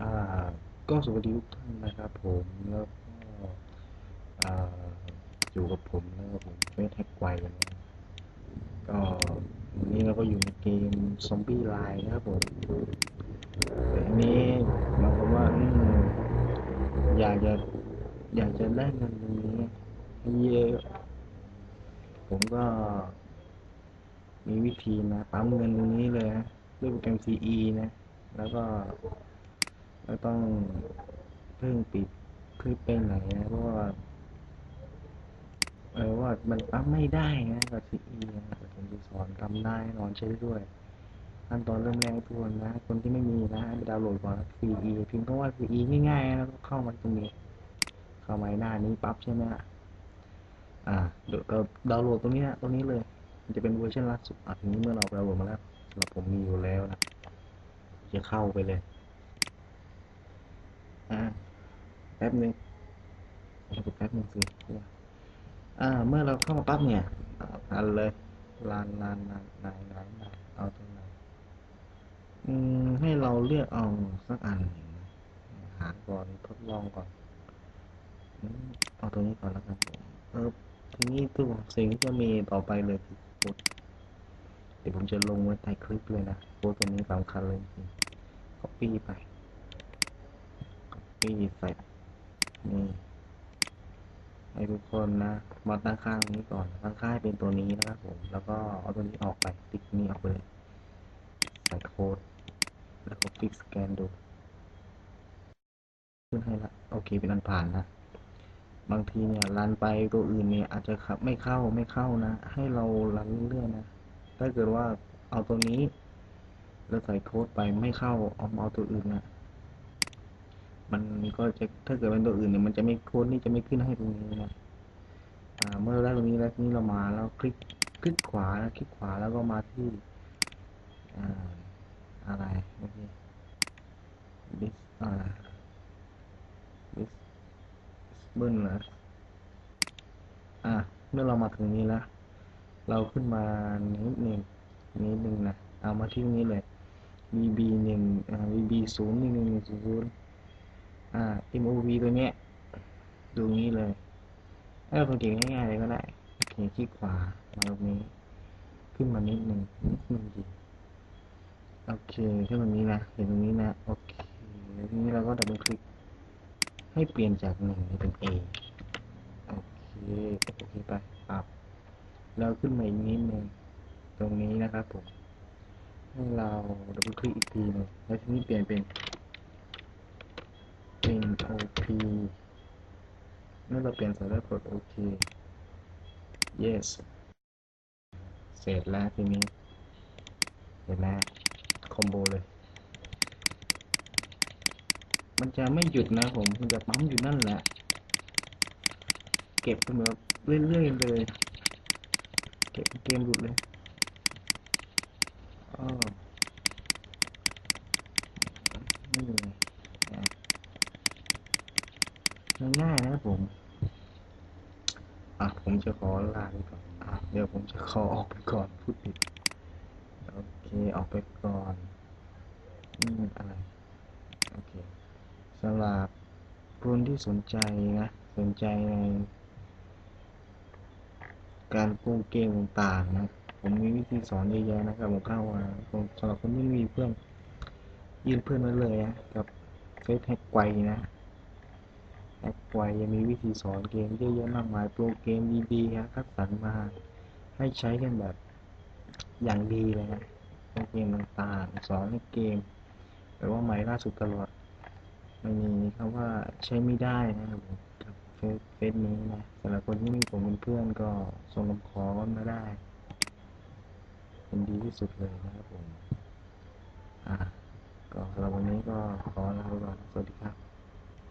อ่า ก็สวัสดีทุกท่านนะครับผมแล้วก็อ่าอยู่กับผมนะครับผมเฟสแท็กไกวกันนะก็วันนี้เราก็อยู่ในเกมซอมบี้ไลน์นะครับผมแต่อันนี้บางคนว่าอืมอยากจะอยากจะได้เงินตรงนี้ให้เยอะผมก็ มีวิธีนะปั๊มเงินตรงนี้เลยนะด้วยโปรแกรม CE นะ แล้วก็ แล้วต้องเพิ่งปิดคลิปไปไหนนะเพราะว่าเออว่ามันปั๊มไม่ได้นะกับซีอีนะแต่ผมจะสอนทำได้นอนใช้ด้วยขั้นตอนเริ่มแรกทุกคนนะ คนที่ไม่มีนะไปดาวน์โหลดก่อนซีอีพิมพ์คำว่าซีอีง่ายๆนะแล้วก็เข้ามาตรงนี้ เข้ามาหน้านี้ปั๊บใช่ไหมฮะอ่าเดี๋ยวเราดาวน์โหลดตรงนี้นะตรงนี้เลย มันจะเป็นเวอร์ชันล่าสุดอะทีนี้เมื่อเราดาวน์โหลดมาแล้วสำหรับผมมีอยู่แล้วนะจะเข้าไปเลย อ่าแป๊บนึงเราแป๊บนึงสิอ่า เมื่อเราเข้ามาปั๊บเนี่ยอันเลยลานลานลานไหนไหนไหนเอาตรงไหนอืมให้เราเลือกเอาสักอันหนึ่งหาก่อนทดลองก่อนเอาตรงนี้ก่อนแล้วกันผมเออทีนี้ตัวสิ่งที่จะมีต่อไปเลยคือโค้ดเดี๋ยวผมจะลงไว้ใต้คลิปเลยนะโค้ดตัวนี้สำคัญเลยจริง copy ไป นี่ใส่นี่ให้ทุกคนนะมาตั้งค่าตรงนี้ก่อนตั้งค่าเป็นตัวนี้นะครับผม แล้วก็เอาตัวนี้ออกไปติ๊กนี้ออกไปเลยใส่โค้ดแล้วก็คลิกสแกนดูขึ้นให้ละโอเคเป็นอันผ่านนะบางทีเนี่ยรันไปตัวอื่นเนี่ยอาจจะขับไม่เข้าไม่เข้านะ ให้เรารันเรื่อยๆนะถ้าเกิดว่าเอาตัวนี้ แล้วใส่โค้ดไปไม่เข้าเอามาเอาตัวอื่นนะ มันก็จะถ้าเกิดเป็นตัวอื่นเนี่ยมันจะไม่โค้ดนี่จะไม่ขึ้นให้ตรงนี้นะเมื่อเราได้ตรงนี้แล้วทีนี้เรามาแล้วคลิกคลิกขวาคลิกขวาแล้วก็มาที่อ่าอะไรเมื่อกี้ this อ่า this เบิ้ลเหรออ่าเมื่อเรามาถึงนี้แล้วเราขึ้นมานิดหนึ่งนิดหนึ่งนะเอามาที่นี้เลย VB หนึ่ง VB ศูนย์หนึ่งหนึ่งศูนย์ อ่า MOV ตัวเนี้ย ดูงี้เลยถ้าเราสังเกตง่ายๆเลยก็ได้โอเคคลิกขวามาตรงนี้ ขึ้นมานิดหนึ่งนิดหนึ่งดีโอเคขึ้นตรงนี้นะเห็นตรงนี้นะ โอเคแล้วทีนี้เราก็ดับเบิลคลิก ให้เปลี่ยนจากหนึ่งเป็น A โอเค โอเคไปปรับแล้วขึ้นมาอีกนิดหนึ่งตรงนี้นะครับผมให้เราดับเบิลคลิกอีกทีหนึงแล้วทีนี้เปลี่ยนเป็น OP เมื่อเราเปลี่ยนเสร็จแล้วกด OK yes เสร็จแล้วทีนี้ เห็นไหมคอมโบเลย มันจะไม่หยุดนะผม มันจะปั๊มอยู่นั่นแหละ เก็บเป็นแบบเรื่อยๆเลย เก็บเกมหลุดเลยอ้อนี่ ง่ายๆนะผมอะผมจะขอลาไปก่อนอะเดี๋ยวผมจะขอออกไปก่อนพูดผิดโอเคออกไปก่อนอืมอะไรโอเคสำหรับคนที่สนใจนะสนใจในการปรุงเกมต่างๆนะผมมีวิธีสอนเยอะแยะนะครับผมเข้ามาผมสำหรับคนที่มีเพื่อนยื่นเพื่อนไว้เลยนะกับเฟซแฮกไกวนะ แอปไวยังมีวิธีสอนเกมเยอะแยะมากมายโปรเกมดีๆครับคัดสรรมาให้ใช้กันแบบอย่างดีเลยนะโปรเกมต่างๆสอนในเกมแต่ว่าใหม่ล่าสุดตลอดไม่มีคำว่าใช้ไม่ได้นะครับผมกับเฟซเฟซนี้นะสำหรับคนที่มีผมเป็นเพื่อนก็ส่งคำขอมาได้เป็นดีที่สุดเลยนะครับผมอะก็สำหรับวันนี้ก็ขอลาไปก่อนสวัสดีครับ